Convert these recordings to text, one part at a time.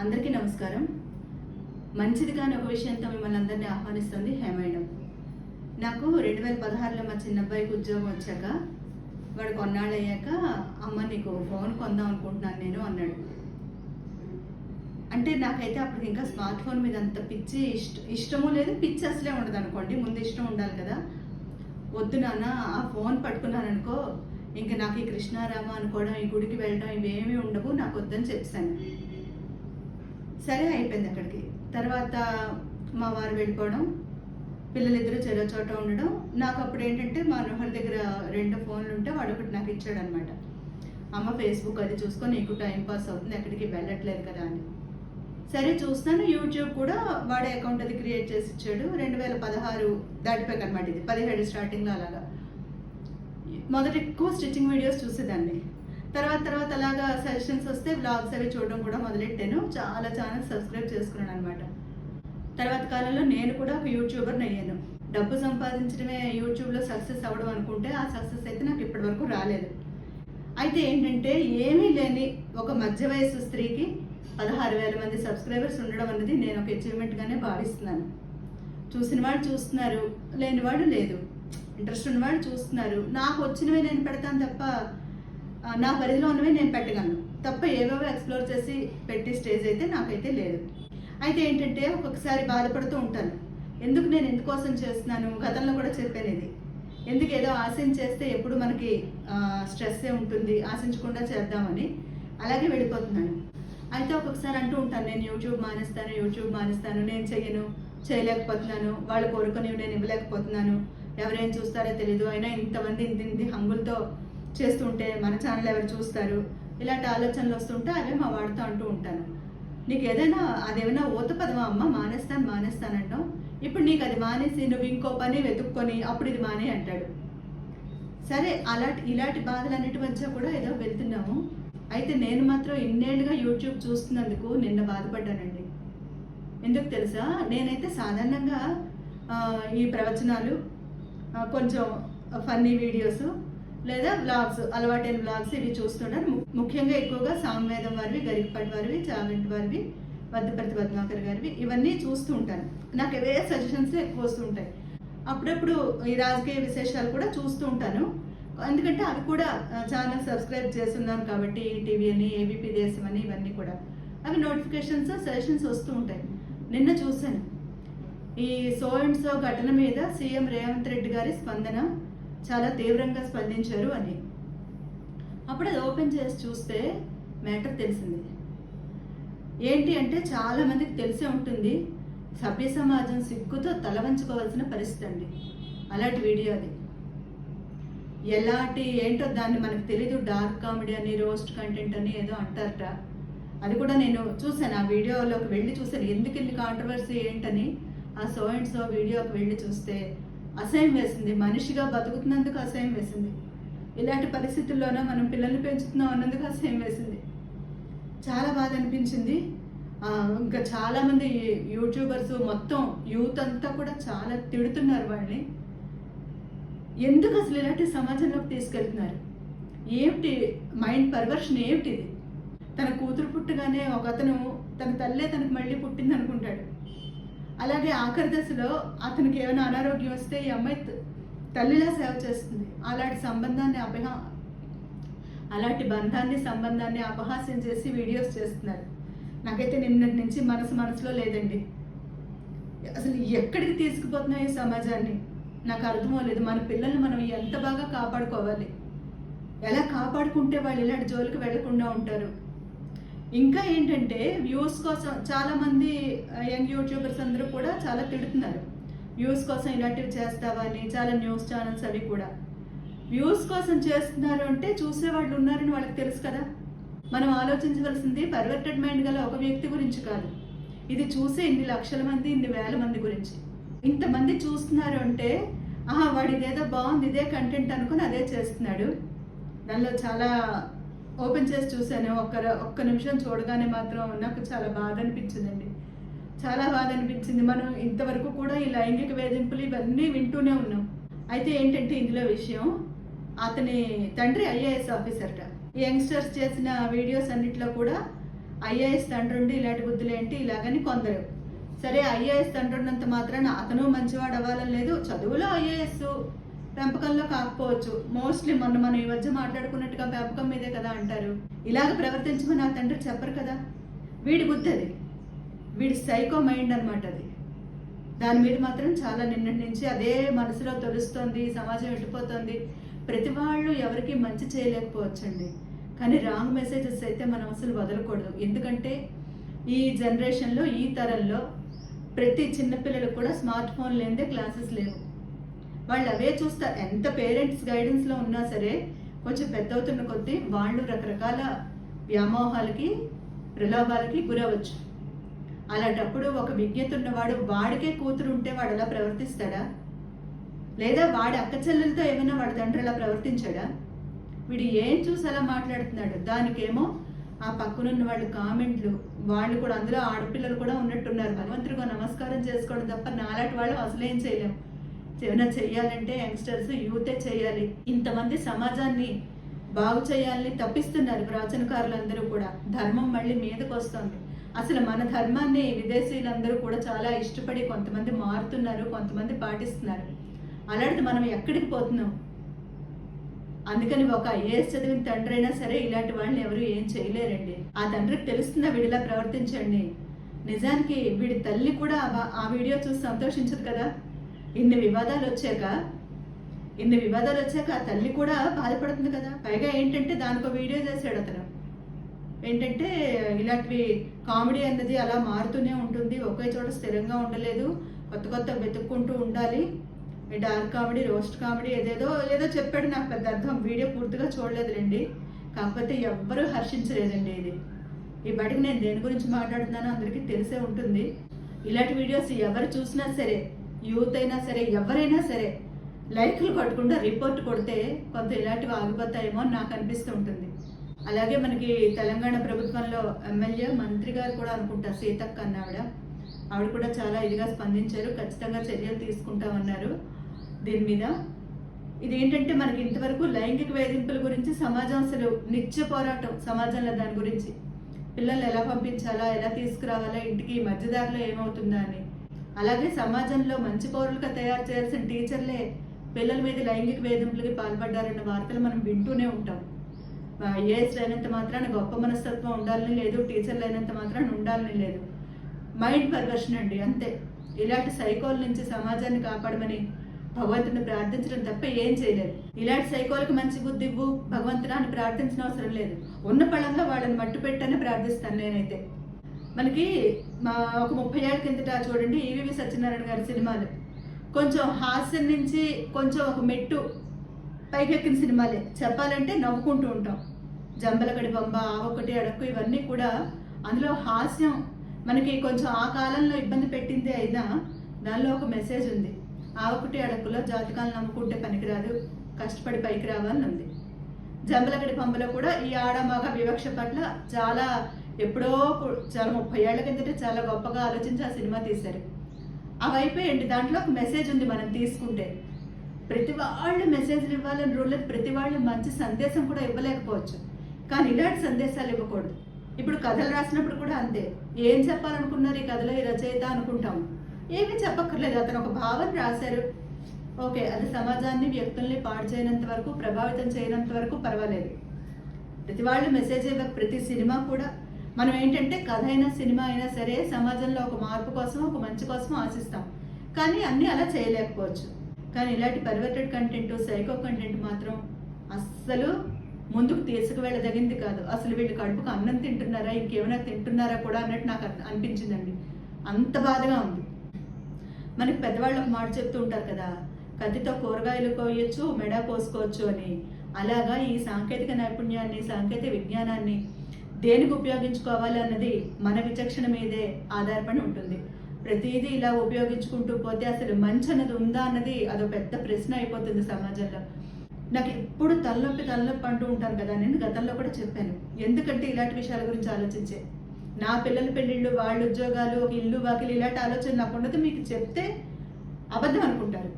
అందరికీ నమస్కారం. మంచిది కాని ఒక విషయంతో మిమ్మల్ని అందరినీ ఆహ్వానిస్తుంది హేమైడం నాకు రెండు వేల పదహారులో మా చిన్నబ్బాయికి ఉద్యోగం వచ్చాక వాడు కొన్నాళ్ళు అయ్యాక అమ్మ నీకు ఫోన్ కొందాం అనుకుంటున్నాను నేను అన్నాడు. అంటే నాకైతే అప్పుడు ఇంకా స్మార్ట్ ఫోన్ మీద అంత పిచ్చి ఇష్ట ఇష్టము లేదు పిచ్చి అసలే ఉండదు అనుకోండి ముందు ఇష్టం ఉండాలి కదా. వద్దు నాన్న ఆ ఫోన్ పట్టుకున్నాను అనుకో ఇంకా నాకు ఈ కృష్ణారామ అనుకోవడం ఈ గుడికి వెళ్ళడం ఇవేమీ ఉండవు నాకు వద్దని చెప్పాను సరే అయిపోయింది అక్కడికి. తర్వాత మా వారు వెళ్ళిపోవడం పిల్లలిద్దరూ చెరో చోట ఉండడం. నాకు అప్పుడు ఏంటంటే మా మనోహర్ దగ్గర రెండు ఫోన్లు ఉంటే వాడు ఒకటి నాకు ఇచ్చాడు అనమాట అమ్మ ఫేస్బుక్ అది చూసుకొని నీకు టైం పాస్ అవుతుంది ఎక్కడికి వెళ్ళట్లేదు కదా అని. సరే చూస్తాను. యూట్యూబ్ కూడా వాడే అకౌంట్ అది క్రియేట్ చేసి ఇచ్చాడు. రెండు వేల పదహారు దాటిపోయాక అనమాట ఇది. పదిహేడు స్టార్టింగ్లో అలాగా. మొదట ఎక్కువ స్టిచ్చింగ్ వీడియోస్ చూసేదాన్ని. తర్వాత తర్వాత అలాగా సజెషన్స్ వస్తే బ్లాగ్స్ అవి చూడడం కూడా మొదలెట్టాను. చాలా ఛానల్స్ సబ్స్క్రైబ్ చేసుకున్నాను అనమాట తర్వాత కాలంలో నేను కూడా ఒక యూట్యూబర్ని అయ్యాను. డబ్బు సంపాదించడమే యూట్యూబ్లో సక్సెస్ అవ్వడం అనుకుంటే ఆ సక్సెస్ అయితే నాకు ఇప్పటివరకు రాలేదు. అయితే ఏంటంటే ఏమీ లేని ఒక మధ్య వయసు స్త్రీకి పదహారు వేల మంది సబ్స్క్రైబర్స్ ఉండడం అనేది నేను ఒక అచీవ్మెంట్గానే భావిస్తున్నాను. చూసిన వాళ్ళు చూస్తున్నారు లేని లేదు. ఇంట్రెస్ట్ ఉన్నవాళ్ళు చూస్తున్నారు. నాకు వచ్చినవే నేను పెడతాను తప్ప నా పరిధిలో ఉన్నవి నేను పెట్టగలను. తప్ప ఏవేవో ఎక్స్ప్లోర్ చేసి పెట్టి స్టేజ్ అయితే నాకైతే లేదు. అయితే ఏంటంటే ఒక్కొక్కసారి బాధపడుతూ ఉంటాను. ఎందుకు నేను ఎందుకోసం చేస్తున్నాను? గతంలో కూడా చెప్పాను ఇది. ఎందుకు ఏదో ఆశించేస్తే ఎప్పుడు మనకి స్ట్రెస్సే ఉంటుంది. ఆశించకుండా చేద్దామని అలాగే వెళ్ళిపోతున్నాను. అయితే ఒక్కొక్కసారి అంటూ ఉంటాను నేను యూట్యూబ్ మానేస్తాను యూట్యూబ్ మానేస్తాను నేను చెయ్యను చేయలేకపోతున్నాను వాళ్ళు కోరుకునేవి నేను ఇవ్వలేకపోతున్నాను ఎవరేం చూస్తారో తెలియదు అయినా ఇంతమంది ఇంత ఇంత హంగులతో చేస్తుంటే మన ఛానల్ ఎవరు చూస్తారు? ఇలాంటి ఆలోచనలు వస్తుంటే అవే మా వాడుతూ అంటూ ఉంటాను. నీకు ఏదైనా అదేమైనా ఊత పదమా అమ్మ? మానేస్తాను మానేస్తానంటాం ఇప్పుడు నీకు అది మానేసి నువ్వు ఇంకో పని వెతుక్కొని అప్పుడు ఇది మానే అంటాడు. సరే అలాంటి ఇలాంటి బాధలన్నిటి మధ్య కూడా ఏదో వెళ్తున్నాము. అయితే నేను మాత్రం ఇన్నేళ్ళుగా యూట్యూబ్ చూస్తున్నందుకు నిన్న బాధపడ్డానండి. ఎందుకు తెలుసా? నేనైతే సాధారణంగా ఈ ప్రవచనాలు కొంచెం ఫన్నీ వీడియోస్ లేదా బ్లాగ్స్ అలవాటైన బ్లాగ్స్ ఇవి చూస్తున్నాను ముఖ్యంగా ఎక్కువగా సామవేదం వారివి గరికపాటి వారివి చాగంటి వారివి వద్దపర్తి పద్మాకర్ గారివి ఇవన్నీ చూస్తూ ఉంటాను. నాకు అవే సజెషన్స్ ఎక్కువ వస్తుంటాయి అప్పుడప్పుడు ఈ రాజకీయ విశేషాలు కూడా చూస్తూ ఉంటాను. ఎందుకంటే అవి కూడా ఛానల్ సబ్స్క్రైబ్ చేస్తున్నాను కాబట్టి టీవీ అని ఏబీపీ దేశం అని ఇవన్నీ కూడా. అవి నోటిఫికేషన్స్ సజెషన్స్ వస్తూ ఉంటాయి. నిన్న చూశాను. ఈ సో అండ్ సో ఘటన మీద సీఎం రేవంత్ రెడ్డి గారి స్పందన చాలా తీవ్రంగా స్పందించారు అని. అప్పుడు అది ఓపెన్ చేసి చూస్తే మ్యాటర్ తెలిసింది. ఏంటి అంటే చాలామందికి తెలిసే ఉంటుంది. సభ్య సమాజం సిగ్గుతో తలవంచుకోవాల్సిన పరిస్థితి అండి. అలాంటి వీడియో అది. ఎలాంటి ఏంటో దాన్ని మనకు తెలీదు డార్క్ కామెడీ అని రోస్ట్ కంటెంట్ అని ఏదో అంటారట. అది కూడా నేను చూశాను ఆ వీడియోలోకి వెళ్ళి చూశాను. ఎందుకు ఇన్ని కాంట్రవర్సీ ఏంటని? ఆ సో అండ్ సో వీడియోకి వెళ్ళి చూస్తే అసహ్యం వేసింది. మనిషిగా బతుకుతున్నందుకు అసహ్యం వేసింది. ఇలాంటి పరిస్థితుల్లోనే మనం పిల్లల్ని పెంచుతున్నాం అన్నందుకు అసహ్యం వేసింది. చాలా బాధ అనిపించింది. ఇంకా చాలామంది యూట్యూబర్స్ మొత్తం యూత్ అంతా కూడా చాలా తిడుతున్నారు వాళ్ళని. ఎందుకు అసలు ఇలాంటి సమాజంలోకి తీసుకెళ్తున్నారు? ఏమిటి మైండ్ పర్వర్షన్ ఏమిటి ఇది తన కూతురు పుట్టగానే ఒక అతను తన తల్లే తనకు మళ్ళీ పుట్టింది అనుకుంటాడు. అలాగే ఆఖరి దశలో అతనికి ఏమైనా అనారోగ్యం వస్తే ఈ అమ్మాయి తల్లిలా సేవ చేస్తుంది. అలాంటి సంబంధాన్ని అపహా అలాంటి బంధాన్ని సంబంధాన్ని అపహాస్యం చేసి వీడియోస్ చేస్తున్నారు. నాకైతే నిన్నటి నుంచి మనసు మనసులో లేదండి. అసలు ఎక్కడికి తీసుకుపోతున్నాయి ఈ సమాజాన్ని? నాకు అర్థమవలేదు మన పిల్లల్ని మనం ఎంత బాగా కాపాడుకోవాలి? ఎలా కాపాడుకుంటే వాళ్ళు ఇలాంటి జోలికి వెళ్ళకుండా ఉంటారు? ఇంకా ఏంటంటే వ్యూస్ కోసం చాలామంది యంగ్ యూట్యూబర్స్ అందరూ కూడా చాలా తిడుతున్నారు. వ్యూస్ కోసం ఇలాంటివి చేస్తావా అని చాలా న్యూస్ ఛానల్స్ అవి కూడా. వ్యూస్ కోసం చేస్తున్నారు అంటే చూసే వాళ్ళు ఉన్నారని వాళ్ళకి తెలుసు కదా? మనం ఆలోచించవలసింది పర్వర్టెడ్ మైండ్ గల ఒక వ్యక్తి గురించి కాదు. ఇది చూసే ఇన్ని లక్షల మంది ఇన్ని వేల మంది గురించి. ఇంతమంది చూస్తున్నారు అంటే ఆహా వాడు ఇదేదో బాగుంది ఇదే కంటెంట్ అనుకుని అదే చేస్తున్నాడు. దానిలో చాలా ఓపెన్ చేసి చూశాను. ఒక్క ఒక్క నిమిషం చూడగానే మాత్రం నాకు చాలా బాధ అనిపించిందండి. చాలా బాధ అనిపించింది. మనం ఇంతవరకు కూడా ఈ లైంగిక వేధింపులు ఇవన్నీ వింటూనే ఉన్నాం. అయితే ఏంటంటే ఇందులో విషయం అతని తండ్రి ఐఏఎస్ ఆఫీసర్ట యంగ్స్టర్స్ చేసిన వీడియోస్ అన్నిట్లో కూడా ఐఏఎస్ తండ్రి ఉండి ఇలాంటి బుద్ధులు ఏంటి ఇలాగని కొందరు. సరే ఐఏఎస్ తండ్రి ఉన్నంత మాత్రాన అతను మంచివాడు అవ్వాలని లేదు. చదువులో ఐఏఎస్ పెంపకంలో కాకపోవచ్చు. మోస్ట్లీ మొన్న మనం ఈ మధ్య మాట్లాడుకున్నట్టుగా పెంపకం మీదే కదా అంటారు. ఇలాగ ప్రవర్తించమని నా తండ్రి చెప్పరు కదా. వీడి బుద్ధి అది. వీడి సైకో మైండ్ అనమాట అది. దాని మీద మాత్రం చాలా నిన్నటి నుంచి అదే మనసులో తొలుస్తోంది సమాజం వెళ్ళిపోతుంది. ప్రతి వాళ్ళు ఎవరికి మంచి చేయలేకపోవచ్చండి. కానీ రాంగ్ మెసేజెస్ అయితే మనం అసలు వదలకూడదు. ఎందుకంటే ఈ జనరేషన్లో ఈ తరంలో ప్రతి చిన్నపిల్లలకు కూడా స్మార్ట్ ఫోన్ లేనిదే క్లాసెస్ లేవు. వాళ్ళు అవే చూస్తారు ఎంత పేరెంట్స్ గైడెన్స్లో ఉన్నా సరే కొంచెం పెద్ద అవుతున్న కొద్దీ వాళ్ళు రకరకాల వ్యామోహాలకి ప్రలోభాలకి గురవచ్చు అలాంటప్పుడు ఒక విజ్ఞత ఉన్నవాడు వాడికే కూతురు ఉంటే వాడు అలా ప్రవర్తిస్తాడా? లేదా వాడి అక్క చెల్లెలతో ఏమైనా వాడి తండ్రి అలా ప్రవర్తించాడా? వీడు ఏం చూసి అలా మాట్లాడుతున్నాడు? దానికేమో ఆ పక్కనున్న వాళ్ళు కామెంట్లు వాళ్ళు కూడా అందులో ఆడపిల్లలు కూడా ఉన్నట్టున్నారు. భగవంతుడిగా నమస్కారం చేసుకోవడం తప్ప నాలాంటి వాళ్ళు అసలేం చేయలేం. ఏమైనా చేయాలంటే యంగ్స్టర్స్ యూతే చేయాలి. ఇంతమంది సమాజాన్ని బాగు చేయాలని తప్పిస్తున్నారు ప్రాచీనకారులందరూ కూడా. ధర్మం మళ్ళీ మీదకు వస్తుంది. అసలు మన ధర్మాన్ని విదేశీయులందరూ కూడా చాలా ఇష్టపడి కొంతమంది మారుతున్నారు కొంతమంది పాటిస్తున్నారు. అలాంటిది మనం ఎక్కడికి పోతున్నాం? అందుకని ఒక ఐఏఎస్ చదివిన తండ్రి అయినా సరే ఇలాంటి వాళ్ళని ఎవరు ఏం చేయలేరండి. ఆ తండ్రికి తెలుస్తున్న వీడిలా ప్రవర్తించండి. నిజానికి వీడి తల్లి కూడా ఆ- వీడియో చూసి సంతోషించదు కదా? ఇన్ని వివాదాలు వచ్చాక ఇన్ని వివాదాలు వచ్చాక ఆ తల్లి కూడా బాధపడుతుంది కదా? పైగా ఏంటంటే దానికి వీడియో చేశాడు అతను. ఏంటంటే ఇలాంటివి కామెడీ అన్నది అలా మారుతూనే ఉంటుంది. ఒకే చోట స్థిరంగా ఉండలేదు. కొత్త కొత్త వెతుక్కుంటూ ఉండాలి. డార్క్ కామెడీ రోస్ట్ కామెడీ ఏదేదో ఏదో చెప్పాడు నాకు పెద్ద అర్థం. వీడియో పూర్తిగా చూడలేదులేండి. కాకపోతే ఎవ్వరూ హర్షించలేదండి ఇది. ఈ బడికి నేను దేని గురించి మాట్లాడుతున్నానో అందరికీ తెలిసే ఉంటుంది. ఇలాంటి వీడియోస్ ఎవరు చూసినా సరే యూత్ అయినా సరే ఎవరైనా సరే లైక్లు కొట్టకుండా రిపోర్ట్ కొడితే కొంత ఇలాంటివి ఆగిపోతాయేమో అని నాకు అనిపిస్తూ ఉంటుంది. అలాగే మనకి తెలంగాణ ప్రభుత్వంలో ఎమ్మెల్యే మంత్రి గారు కూడా అనుకుంటా సీతక్క అన్న ఆవిడ ఆవిడ కూడా చాలా ఇదిగా స్పందించారు. ఖచ్చితంగా చర్యలు తీసుకుంటామన్నారు. దీని మీద. ఇది ఏంటంటే మనకి ఇంతవరకు లైంగిక వేధింపుల గురించి సమాజం అసలు నిత్య పోరాటం సమాజంలో దాని గురించి. పిల్లల్ని ఎలా పంపించాలా ఎలా తీసుకురావాలా ఇంటికి మధ్యదారిలో ఏమవుతుందా అని. అలాగే సమాజంలో మంచి పౌరులుగా తయారు చేయాల్సిన టీచర్లే పిల్లల మీద లైంగిక వేధింపులకి పాల్పడ్డారన్న వార్తలు మనం వింటూనే ఉంటాం. ఐఏఎస్ అయినంత మాత్రాన గొప్ప మనస్తత్వం ఉండాలని లేదు టీచర్లు అయినంత మాత్రాన ఉండాలని లేదు. మైండ్ పర్వర్షన్ అండి అంతే. ఇలాంటి సైకోల నుంచి సమాజాన్ని కాపాడమని భగవంతుని ప్రార్థించడం తప్ప ఏం చేయలేదు. ఇలాంటి సైకోలకు మంచి బుద్ధి ఇవ్వు. భగవంతుని అని ప్రార్థించిన అవసరం లేదు. ఉన్న పళంగా వాళ్ళని మట్టు పెట్టని ప్రార్థిస్తాను నేనైతే. మనకి మా ఒక ముప్పై ఏళ్ళ కిందట చూడండి ఈవీవి సత్యనారాయణ గారి సినిమాలు. కొంచెం హాస్యం నుంచి కొంచెం ఒక మెట్టు పైకెక్కిన సినిమాలే. చెప్పాలంటే నవ్వుకుంటూ ఉంటాం. జంబలగడి బొమ్మ ఆవొకటి అడక్కు ఇవన్నీ కూడా అందులో హాస్యం మనకి కొంచెం ఆ కాలంలో ఇబ్బంది పెట్టిందే అయినా దానిలో ఒక మెసేజ్ ఉంది. ఆవకుటి అడకులో జాతకాలు నమ్ముకుంటే పనికిరాదు కష్టపడి పైకి రావాలని ఉంది జంబలగడి పంపలో కూడా ఈ ఆడ మగ వివక్ష పట్ల చాలా ఎప్పుడో చాలా ముప్పై ఏళ్ళ కిందట చాలా గొప్పగా ఆలోచించి ఆ సినిమా తీశారు. వైపు అయిపోయండి దాంట్లో ఒక మెసేజ్ ఉంది మనం తీసుకుంటే. ప్రతి వాళ్ళు మెసేజ్లు ఇవ్వాలని రూల్ లేదు ప్రతి వాళ్ళు మంచి సందేశం కూడా ఇవ్వలేకపోవచ్చు. కానీ ఇలాంటి సందేశాలు ఇవ్వకూడదు. ఇప్పుడు కథలు రాసినప్పుడు కూడా అంతే. ఏం చెప్పాలనుకున్నారు ఈ కథలో ఈ రచయిత అనుకుంటాము. ఏమీ చెప్పక్కర్లేదు. అతను ఒక భావన రాశారు. ఓకే అది సమాజాన్ని వ్యక్తుల్ని పాడు చేయనంత వరకు ప్రభావితం చేయనంత వరకు పర్వాలేదు. ప్రతి వాళ్ళు మెసేజ్ ఇవ్వక ప్రతి సినిమా కూడా. మనం ఏంటంటే కథ అయినా సినిమా అయినా సరే సమాజంలో ఒక మార్పు కోసం ఒక మంచి కోసం ఆశిస్తాం. కానీ అన్నీ అలా చేయలేకపోవచ్చు. కానీ ఇలాంటి పర్వర్టెడ్ కంటెంట్ సైకో కంటెంట్ మాత్రం అస్సలు ముందుకు తీసుకువెళ్ళదగింది కాదు. అసలు వీళ్ళు కడుపుకు అన్నం తింటున్నారా ఇంకేమైనా తింటున్నారా కూడా అన్నట్టు నాకు అనిపించిందండి. అంత బాధగా ఉంది. మనకి పెద్దవాళ్ళు ఒక మాట చెప్తూ ఉంటారు కదా కత్తితో కూరగాయలు కోయొచ్చు మెడ కోసుకోవచ్చు అని. అలాగా ఈ సాంకేతిక నైపుణ్యాన్ని సాంకేతిక విజ్ఞానాన్ని దేనికి ఉపయోగించుకోవాలి అన్నది మన విచక్షణ మీదే ఆధారపడి ఉంటుంది. ప్రతిదీ ఇలా ఉపయోగించుకుంటూ పోతే అసలు మంచి అన్నది ఉందా అన్నది అదో పెద్ద ప్రశ్న అయిపోతుంది సమాజంలో. నాకు ఎప్పుడు తలనొప్పి తలనొప్పి అంటూ ఉంటాను కదా నేను గతంలో కూడా చెప్పాను. ఎందుకంటే ఇలాంటి విషయాల గురించి ఆలోచించే నా పిల్లల పెళ్ళిళ్ళు వాళ్ళ ఉద్యోగాలు ఒక ఇల్లు వాకిలు ఇలాంటి ఆలోచన నాకు ఉండదు. మీకు చెప్తే అబద్ధం అనుకుంటారు.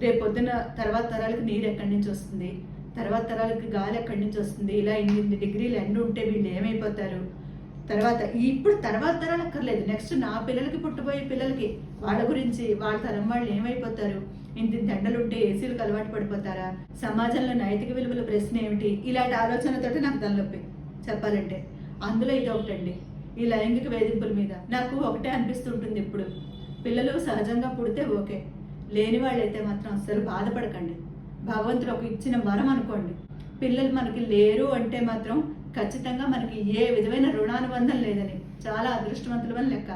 రేపు పొద్దున తర్వాత తరాలకు నీరు ఎక్కడి నుంచి వస్తుంది? తర్వాత తరాలకు గాలి ఎక్కడి నుంచి వస్తుంది? ఇలా ఇన్ని డిగ్రీలు ఎండ ఉంటే వీళ్ళు ఏమైపోతారు? తర్వాత ఇప్పుడు తర్వాత తరాలు అక్కర్లేదు. నెక్స్ట్ నా పిల్లలకి పుట్టబోయే పిల్లలకి వాళ్ళ గురించి వాళ్ళ తరం వాళ్ళు ఏమైపోతారు? ఇంత ఇంత ఏసీలకు అలవాటు పడిపోతారా? సమాజంలో నైతిక విలువల ప్రశ్న ఏమిటి? ఇలాంటి ఆలోచనతోటి నాకు తలనొప్పి. చెప్పాలంటే. అందులో ఇది ఒకటండి. ఈ లైంగిక వేధింపుల మీద నాకు ఒకటే అనిపిస్తుంటుంది ఇప్పుడు. పిల్లలు సహజంగా పుడితే ఓకే. లేని వాళ్ళైతే మాత్రం అస్సలు బాధపడకండి. భగవంతుడు ఒక ఇచ్చిన వరం అనుకోండి. పిల్లలు మనకి లేరు అంటే మాత్రం ఖచ్చితంగా మనకి ఏ విధమైన రుణానుబంధం లేదని. చాలా అదృష్టవంతులమని లెక్క.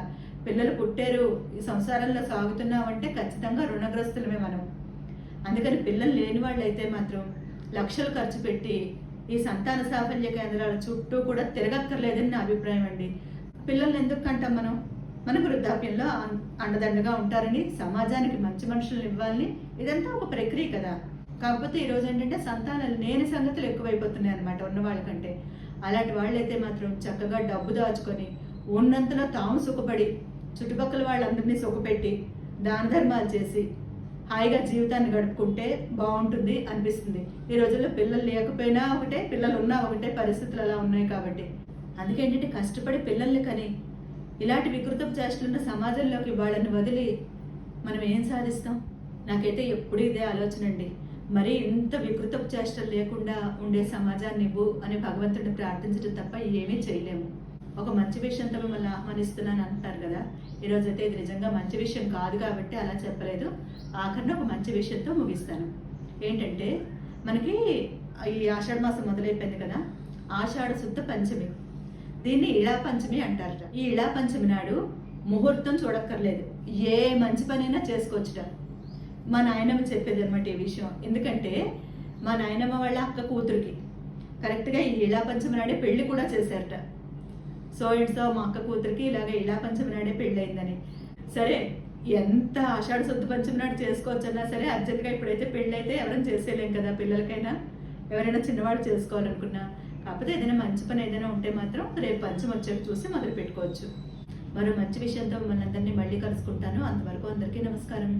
పిల్లలు పుట్టారు ఈ సంసారంలో సాగుతున్నామంటే ఖచ్చితంగా రుణగ్రస్తులమే మనం. అందుకని పిల్లలు లేని వాళ్ళు అయితే మాత్రం లక్షలు ఖర్చు పెట్టి ఈ సంతాన సాఫల్య కేంద్రాల చుట్టూ కూడా తిరగక్కర్లేదని నా అభిప్రాయం అండి. పిల్లల్ని ఎందుకు కంటాం మనం? మనకు వృద్ధాప్యంలో అం- అండదండగా ఉంటారని సమాజానికి మంచి మనుషులు ఇవ్వాలని ఇదంతా ఒక ప్రక్రియ కదా. కాకపోతే ఈ రోజు ఏంటంటే సంతానాలు లేని సంగతులు ఎక్కువైపోతున్నాయి అనమాట ఉన్న వాళ్ళకంటే అలాంటి వాళ్ళైతే మాత్రం చక్కగా డబ్బు దాచుకొని ఉన్నంతలో తాము సుఖపడి చుట్టుపక్కల వాళ్ళందరినీ సుఖపెట్టి దాన ధర్మాలు చేసి హాయిగా జీవితాన్ని గడుపుకుంటే బాగుంటుంది అనిపిస్తుంది. ఈ రోజుల్లో పిల్లలు లేకపోయినా ఒకటే పిల్లలు ఉన్నా ఒకటే పరిస్థితులు అలా ఉన్నాయి కాబట్టి. అందుకేంటంటే కష్టపడి పిల్లల్ని కని ఇలాంటి వికృతపు చేష్టలున్న సమాజంలోకి వాళ్ళని వదిలి మనం ఏం సాధిస్తాం? నాకైతే ఎప్పుడు ఇదే ఆలోచన అండి. మరి ఇంత వికృతపు చేష్టలు లేకుండా ఉండే సమాజాన్ని ఇవ్వు అని భగవంతుడిని ప్రార్థించడం తప్ప ఏమీ చేయలేము. ఒక మంచి విషయంతో మిమ్మల్ని ఆహ్వానిస్తున్నాను అంటారు కదా. ఈరోజు అయితే ఇది నిజంగా మంచి విషయం కాదు కాబట్టి అలా చెప్పలేదు. ఆఖరిన ఒక మంచి విషయంతో ముగిస్తాను. ఏంటంటే మనకి ఈ ఆషాఢ మాసం మొదలైపోయింది కదా. ఆషాఢ శుద్ధ పంచమి. దీన్ని ఇళా పంచమి అంటారట. ఈ ఇళా పంచమి నాడు ముహూర్తం చూడక్కర్లేదు. ఏ మంచి పనైనా చేసుకోవచ్చుట. మా నాయనమ్మ చెప్పేది అనమాట ఈ విషయం. ఎందుకంటే మా నాయనమ్మ వాళ్ళ అక్క కూతురికి. కరెక్ట్గా ఈ ఇళా పంచమి నాడే పెళ్ళి కూడా చేశారట. సో ఇట్స్ సో మా అక్క కూతురికి ఇలాగ ఇలా పంచమి నాడే పెళ్ళయిందని. సరే ఎంత ఆషాఢ శుద్ధ పంచమి నాడు చేసుకోవచ్చన్నా సరే అర్జెంట్గా ఇప్పుడైతే పెళ్ళైతే ఎవరైనా చేసేయలేం కదా పిల్లలకైనా. ఎవరైనా చిన్నవాడు చేసుకోవాలనుకున్నా. కాకపోతే ఏదైనా మంచి పని ఏదైనా ఉంటే మాత్రం రేపు పంచం వచ్చాక చూసి మొదలు పెట్టుకోవచ్చు. మరో మంచి విషయంతో మిమ్మల్ని అందరినీ మళ్ళీ కలుసుకుంటాను. అంతవరకు అందరికీ నమస్కారం.